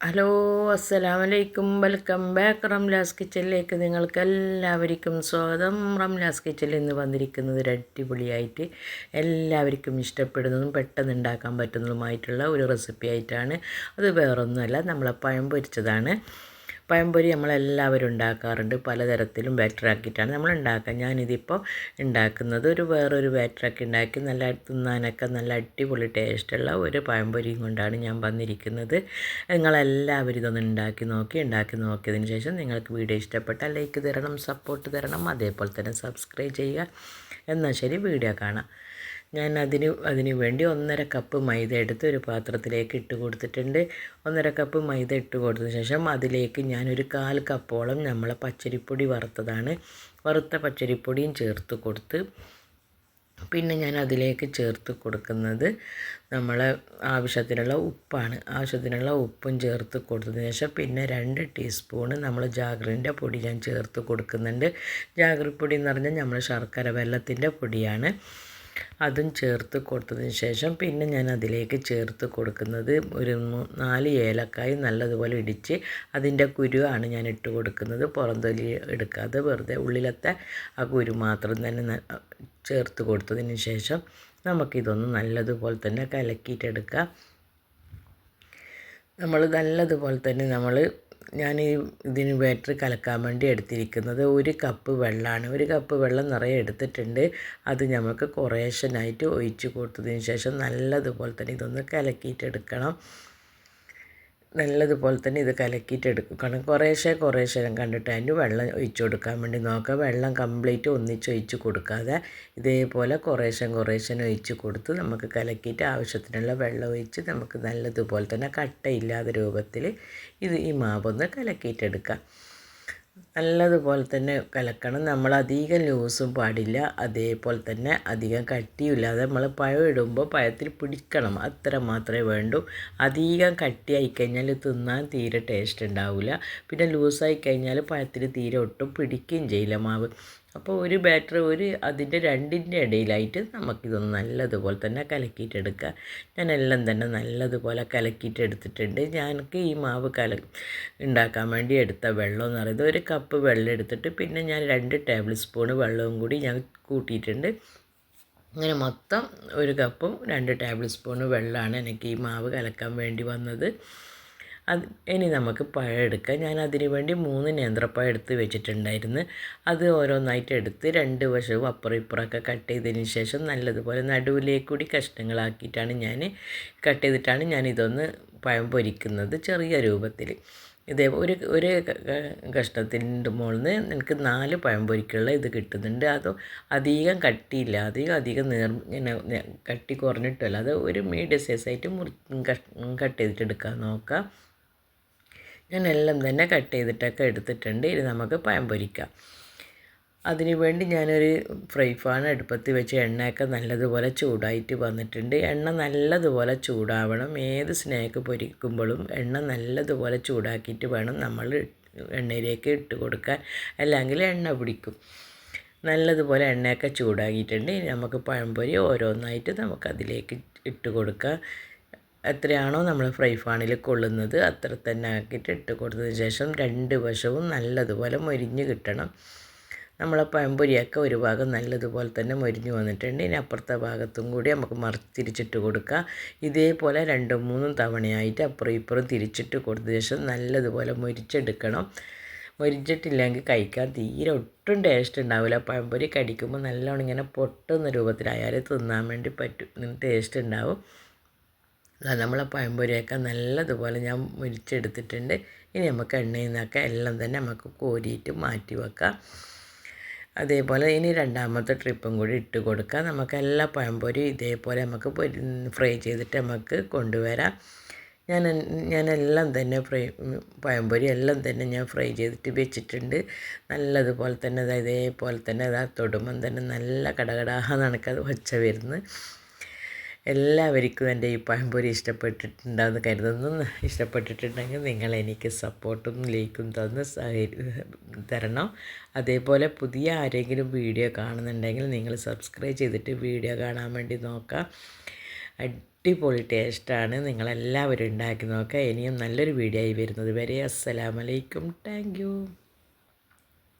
Hello അസ്സലാമു വലൈക്കും welcome back Ramla's കിച്ചണിലേക്ക് നിങ്ങൾക്ക് എല്ലാവർക്കും സ്വാഗതം. റംലാസ് കിച്ചണിൽ നിന്ന് വന്നിരിക്കുന്നത് ഒരു അടിപൊളിയായിട്ട് എല്ലാവർക്കും ഇഷ്ടപ്പെടുന്നതും പെട്ടെന്ന് ഉണ്ടാക്കാൻ പറ്റുന്നതുമായിട്ടുള്ള ഒരു റെസിപ്പി ആയിട്ടാണ് അത് വേറൊന്നുമല്ല നമ്മളെ പഴം പൊരിച്ചതാണ്. പഴംപൊരി നമ്മളെല്ലാവരും ഉണ്ടാക്കാറുണ്ട്. പലതരത്തിലും ബാറ്ററാക്കിയിട്ടാണ് നമ്മൾ ഉണ്ടാക്കുക ഞാനിതിപ്പോൾ ഉണ്ടാക്കുന്നത് ഒരു വേറൊരു ബാറ്ററാക്കി ഉണ്ടാക്കി നല്ല തിന്നാനൊക്കെ നല്ല അടിപൊളി ടേസ്റ്റുള്ള ഒരു പഴംപൊരിയും കൊണ്ടാണ് ഞാൻ വന്നിരിക്കുന്നത്. നിങ്ങളെല്ലാവരും ഇതൊന്ന് ഉണ്ടാക്കി നോക്കി ഉണ്ടാക്കി നോക്കിയതിന് ശേഷം നിങ്ങൾക്ക് വീഡിയോ ഇഷ്ടപ്പെട്ടാൽ ലൈക്ക് തരണം സപ്പോർട്ട് തരണം. അതേപോലെ തന്നെ സബ്സ്ക്രൈബ് ചെയ്യുക. എന്നാൽ ശരി വീഡിയോ കാണാം. ഞാൻ അതിന് അതിന് വേണ്ടി ഒന്നര കപ്പ് മൈദ എടുത്ത് ഒരു പാത്രത്തിലേക്ക് ഇട്ട് കൊടുത്തിട്ടുണ്ട്. ഒന്നര കപ്പ് മൈദ ഇട്ട് കൊടുത്തതിന് ശേഷം അതിലേക്ക് ഞാനൊരു കാൽ കപ്പോളം നമ്മളെ പച്ചരിപ്പൊടി വറുത്തതാണ്. വറുത്ത പച്ചരിപ്പൊടിയും ചേർത്ത് കൊടുത്ത് പിന്നെ ഞാൻ അതിലേക്ക് ചേർത്ത് കൊടുക്കുന്നത് നമ്മളെ ആവശ്യത്തിനുള്ള ഉപ്പാണ്. ആവശ്യത്തിനുള്ള ഉപ്പും ചേർത്ത് കൊടുത്തതിന് ശേഷം പിന്നെ രണ്ട് ടീസ്പൂണ് നമ്മൾ ജാഗ്രിന്റെ പൊടി ഞാൻ ചേർത്ത് കൊടുക്കുന്നുണ്ട്. ജാഗ്രിപ്പൊടി എന്ന് പറഞ്ഞാൽ നമ്മൾ ശർക്കര വെള്ളത്തിന്റെ പൊടിയാണ്. അതും ചേർത്ത് കൊടുത്തതിന് ശേഷം പിന്നെ ഞാൻ അതിലേക്ക് ചേർത്ത് കൊടുക്കുന്നത് ഒരു നാല് ഏലക്കായ് നല്ലതുപോലെ ഇടിച്ച് അതിന്റെ കുരുവാണ് ഞാൻ ഇട്ട് കൊടുക്കുന്നത്. പുറംതൊലി എടുക്കാതെ വെറുതെ ഉള്ളിലത്തെ ആ കുരു മാത്രം തന്നെ ചേർത്ത് കൊടുത്തതിന് ശേഷം നമുക്കിതൊന്ന് നല്ലതുപോലെ തന്നെ കലക്കിയിട്ടെടുക്കാം. നമ്മൾ നല്ലതുപോലെ തന്നെ നമ്മൾ ഞാൻ ഈ ഇതിന് ബാറ്ററി കലക്കാൻ വേണ്ടി എടുത്തിരിക്കുന്നത് ഒരു കപ്പ് വെള്ളമാണ്. ഒരു കപ്പ് വെള്ളം നിറയെ എടുത്തിട്ടുണ്ട്. അത് നമുക്ക് കുറേശ്ശനായിട്ട് ഒഴിച്ച് കൊടുത്തതിന് ശേഷം നല്ലതുപോലെ തന്നെ ഇതൊന്ന് കലക്കിയിട്ടെടുക്കണം. നല്ലതുപോലെ തന്നെ ഇത് കലക്കിയിട്ട് എടുക്കണം കുറേശ്ശെ കുറേശ്ശെ കണ്ടിട്ട് അതിന് വെള്ളം ഒഴിച്ചു കൊടുക്കാൻ വേണ്ടി നോക്കുക വെള്ളം കംപ്ലീറ്റ് ഒന്നിച്ച് ഒഴിച്ച് കൊടുക്കാതെ ഇതേപോലെ കുറേശ്ശെ കുറേശ്ശെ ഒഴിച്ച് കൊടുത്ത് നമുക്ക് കലക്കിയിട്ട് ആവശ്യത്തിനുള്ള വെള്ളം ഒഴിച്ച് നമുക്ക് നല്ലതുപോലെ തന്നെ കട്ടയില്ലാത്ത രൂപത്തിൽ ഇത് ഈ മാവൊന്ന് കലക്കിയിട്ടെടുക്കാം നല്ലതുപോലെ തന്നെ കലക്കണം. നമ്മൾ അധികം ലൂസും പാടില്ല. അതേപോലെ തന്നെ അധികം കട്ടിയുമില്ലാതെ നമ്മൾ പഴം ഇടുമ്പോൾ പഴത്തിൽ പിടിക്കണം. അത്ര മാത്രമേ വേണ്ടൂ. അധികം കട്ടിയായി കഴിഞ്ഞാൽ തിന്നാൻ തീരെ ടേസ്റ്റ് ഉണ്ടാവില്ല. പിന്നെ ലൂസായി കഴിഞ്ഞാൽ പഴത്തിൽ തീരെ ഒട്ടും പിടിക്കുകയും ചെയ്യില്ല മാവ്. അപ്പോൾ ഒരു ബാറ്റർ ഒരു അതിന്റെ രണ്ടിന്റെ ഇടയിലായിട്ട് നമുക്കിതൊന്ന് നല്ലതുപോലെ തന്നെ കലക്കിയിട്ടെടുക്കുക. ഞാൻ എല്ലാം തന്നെ നല്ലതുപോലെ കലക്കിയിട്ടെടുത്തിട്ടുണ്ട്. ഞാനക്ക് ഈ മാവ് കല ഉണ്ടാക്കാൻ വേണ്ടി എടുത്ത വെള്ളം എന്ന് പറയുന്നത് ഒരു കപ്പ് വെള്ളം എടുത്തിട്ട് പിന്നെ ഞാൻ രണ്ട് ടേബിൾ സ്പൂൺ വെള്ളവും കൂടി ഞാൻ കൂട്ടിയിട്ടുണ്ട്. അങ്ങനെ മൊത്തം ഒരു കപ്പും രണ്ട് ടേബിൾ സ്പൂൺ വെള്ളമാണ് എനിക്ക് ഈ മാവ് കലക്കാൻ വേണ്ടി വന്നത്. അത് ഇനി നമുക്ക് പഴം എടുക്കാം. ഞാൻ അതിന് വേണ്ടി മൂന്ന് നേന്ത്രപ്പഴം എടുത്ത് വെച്ചിട്ടുണ്ടായിരുന്നു. അത് ഓരോന്നായിട്ട് എടുത്ത് രണ്ട് വശവും അപ്പുറം ഇപ്പുറമൊക്കെ കട്ട് ചെയ്തതിന് ശേഷം നല്ലതുപോലെ നടുവിലേക്ക് കൂടി കഷ്ണങ്ങളാക്കിയിട്ടാണ് ഞാൻ കട്ട് ചെയ്തിട്ടാണ് ഞാൻ ഇതൊന്ന് പഴം പൊരിക്കുന്നത് ചെറിയ രൂപത്തിൽ. ഇതേ ഒരു ഒരു കഷ്ണത്തിന്റെ മുകളിൽ നിന്ന് എനിക്ക് നാല് പഴം പൊരിക്കുള്ള ഇത് കിട്ടുന്നുണ്ട്. അത് അധികം കട്ടിയില്ല. അധികം അധികം നേർ ഇങ്ങനെ കട്ടി കുറഞ്ഞിട്ടല്ല. അത് ഒരു മീഡിയം സൈസായിട്ട് മുറി കട്ട് ചെയ്തിട്ട് എടുക്കാൻ നോക്കാം. ഞാൻ എല്ലാം തന്നെ കട്ട് ചെയ്തിട്ടൊക്കെ എടുത്തിട്ടുണ്ട്. ഇനി നമുക്ക് പഴം പൊരിക്കാം. അതിനു വേണ്ടി ഞാനൊരു ഫ്രൈ ഫാൻ അടുപ്പത്ത് വെച്ച് എണ്ണയൊക്കെ നല്ലതുപോലെ ചൂടായിട്ട് വന്നിട്ടുണ്ട്. എണ്ണ നല്ലതുപോലെ ചൂടാവണം. ഏത് സ്നാക്ക് പൊരിക്കുമ്പോഴും എണ്ണ നല്ലതുപോലെ ചൂടാക്കിയിട്ട് വേണം നമ്മൾ എണ്ണയിലേക്ക് ഇട്ട് കൊടുക്കാൻ. അല്ലെങ്കിൽ എണ്ണ പിടിക്കും. നല്ലതുപോലെ എണ്ണയൊക്കെ ചൂടാക്കിയിട്ടുണ്ട്. ഇനി നമുക്ക് പഴംപൊരി ഓരോന്നായിട്ട് നമുക്കതിലേക്ക് ഇട്ട് കൊടുക്കാം. എത്രയാണോ നമ്മൾ ഫ്രൈ പാനിൽ കൊള്ളുന്നത് അത്ര തന്നെ ആക്കിയിട്ട് ഇട്ട് കൊടുത്തതിന് ശേഷം രണ്ട് വശവും നല്ലതുപോലെ മൊരിഞ്ഞ് കിട്ടണം. നമ്മളെ പഴംപൊരിയൊക്കെ ഒരു ഭാഗം നല്ലതുപോലെ തന്നെ മൊരിഞ്ഞ് വന്നിട്ടുണ്ട്. ഇനി അപ്പുറത്തെ ഭാഗത്തും കൂടി നമുക്ക് മറിച്ചിരിച്ചിട്ട് കൊടുക്കുക ഇതേപോലെ രണ്ടും മൂന്നും തവണയായിട്ട് അപ്പുറം ഇപ്പുറം തിരിച്ചിട്ട് കൊടുത്ത ശേഷം നല്ലതുപോലെ മൊരിച്ചെടുക്കണം. മൊരിച്ചിട്ടില്ലെങ്കിൽ കഴിക്കാൻ തീരെ ഒട്ടും ടേസ്റ്റ് ഉണ്ടാവില്ല. പഴംപൊരി കടിക്കുമ്പോൾ നല്ലോണം ഇങ്ങനെ പൊട്ടുന്ന രൂപത്തിലായാലും തിന്നാൻ വേണ്ടി പറ്റും. ടേസ്റ്റ് ഉണ്ടാവും. നമ്മളെ പഴംപൊരിയൊക്കെ നല്ലതുപോലെ ഞാൻ മുരിച്ചെടുത്തിട്ടുണ്ട്. ഇനി നമുക്ക് എണ്ണയിൽ നിന്നൊക്കെ എല്ലാം തന്നെ നമുക്ക് കോരിയിട്ട് മാറ്റി വെക്കാം. അതേപോലെ ഇനി രണ്ടാമത്തെ ട്രിപ്പും കൂടി ഇട്ട് കൊടുക്കാം. നമുക്ക് എല്ലാ പഴംപൊരിയും ഇതേപോലെ നമുക്ക് ഫ്രൈ ചെയ്തിട്ട് നമുക്ക് കൊണ്ടുവരാം. ഞാൻ ഞാനെല്ലാം തന്നെ ഫ്രൈ പഴംപൊരി എല്ലാം തന്നെ ഞാൻ ഫ്രൈ ചെയ്തിട്ട് വെച്ചിട്ടുണ്ട്. നല്ലതുപോലെ തന്നെ ഇതേപോലെ തന്നെ അതാ തൊടുമ്പം തന്നെ നല്ല കടകടാഹ നടക്കാതെ ഒച്ച വരുന്നത്. എല്ലാവർക്കും എന്റെ ഈ പഴംപൊരി ഇഷ്ടപ്പെട്ടിട്ടുണ്ടെന്ന് കരുതുന്നു. ഇഷ്ടപ്പെട്ടിട്ടുണ്ടെങ്കിൽ നിങ്ങൾ എനിക്ക് സപ്പോർട്ടും ലൈക്കും തന്ന് തരണം. അതേപോലെ പുതിയ ആരെങ്കിലും വീഡിയോ കാണുന്നുണ്ടെങ്കിൽ നിങ്ങൾ സബ്സ്ക്രൈബ് ചെയ്തിട്ട് വീഡിയോ കാണാൻ വേണ്ടി നോക്കാം. അടിപൊളി ടേസ്റ്റാണ്. നിങ്ങളെല്ലാവരും ഉണ്ടാക്കി നോക്കുക ഇനിയും നല്ലൊരു വീഡിയോ ആയി വരുന്നത് വരെ. അസ്സലാമലൈക്കും. താങ്ക്